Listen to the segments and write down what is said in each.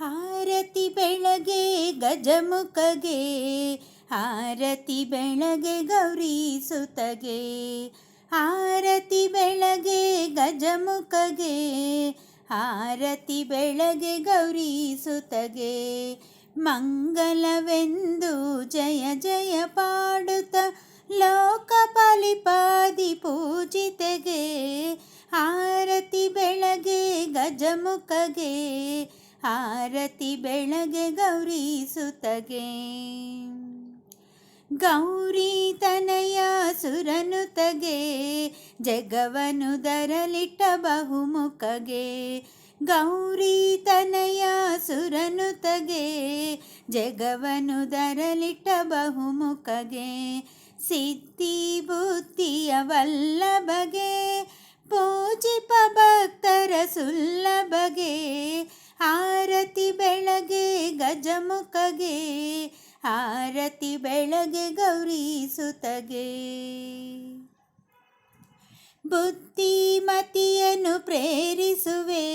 ಆರತಿ ಬೆಳಗ್ಗೆ ಗಜಮುಖಗೆ, ಆರತಿ ಬೆಳಗ್ಗೆ ಗೌರಿ ಸುತಗೆ, ಆರತಿ ಬೆಳಗ್ಗೆ ಗಜಮುಖಗೆ, ಆರತಿ ಬೆಳಗ್ಗೆ ಗೌರಿ ಸುತಗೆ. ಮಂಗಲವೆಂದು ಜಯ ಜಯ ಪಾಡುತ್ತ ಲೋಕಪಾಲಿಪಾದಿ ಪೂಜಿತೆಗೆ, ಆರತಿ ಬೆಳಗ್ಗೆ ಗಜಮುಖಗೆ ಆರತಿ ಬೆಳಗ್ಗೆ ಗೌರಿ ಸುತಗೆ. ಗೌರಿ ತನಯ ಸುರನುತಗೆ ಜಗವನು ದರಲಿಟ್ಟ ಬಹುಮುಖಗೆ. ಗೌರಿ ತನಯ ಸುರನುತಗೆ ಜಗವನು ದರಲಿಟ್ಟ ಬಹುಮುಖಗೆ. ಸಿದ್ಧಿ ಬುದ್ಧಿಯ ವಲ್ಲಭಗೆ ಪೂಜಿಪ ಆರತಿ ಬೆಳಗ್ಗೆ ಗಜಮುಖಗೆ ಆರತಿ ಬೆಳಗ್ಗೆ ಗೌರಿ ಸುತಗೆ. ಬುದ್ಧಿಮತಿಯನ್ನು ಪ್ರೇರಿಸುವೆ,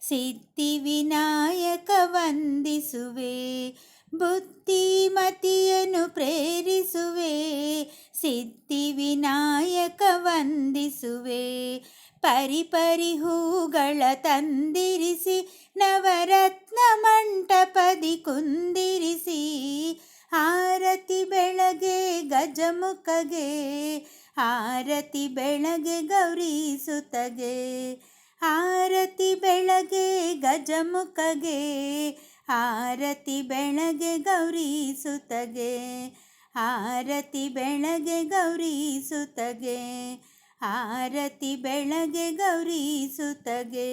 ಸಿದ್ಧಿ ವಿನಾಯಕ ವಂದಿಸುವೆ. ಬುದ್ಧಿಮತಿಯನ್ನು ಪ್ರೇರಿಸುವೆ, ಸಿದ್ಧಿ ವಿನಾಯಕ ವಂದಿಸುವೆ. ಪರಿಪರಿ ಹೂಗಳ ತಂದಿರಿಸಿ ಕುಂದಿರಿಸಿ ಆರತಿ ಬೆಳಗ್ಗೆ ಗಜಮುಖಗೆ, ಆರತಿ ಬೆಳಗ್ಗೆ ಗೌರಿ ಸುತಗೆ, ಆರತಿ ಬೆಳಗ್ಗೆ ಗಜಮುಖಗೆ, ಆರತಿ ಬೆಳಗ್ಗೆ ಗೌರಿ ಸುತಗೆ, ಆರತಿ ಬೆಳಗ್ಗೆ ಗೌರಿ ಸುತಗೆ, ಆರತಿ ಬೆಳಗ್ಗೆ ಗೌರಿ ಸುತಗೆ.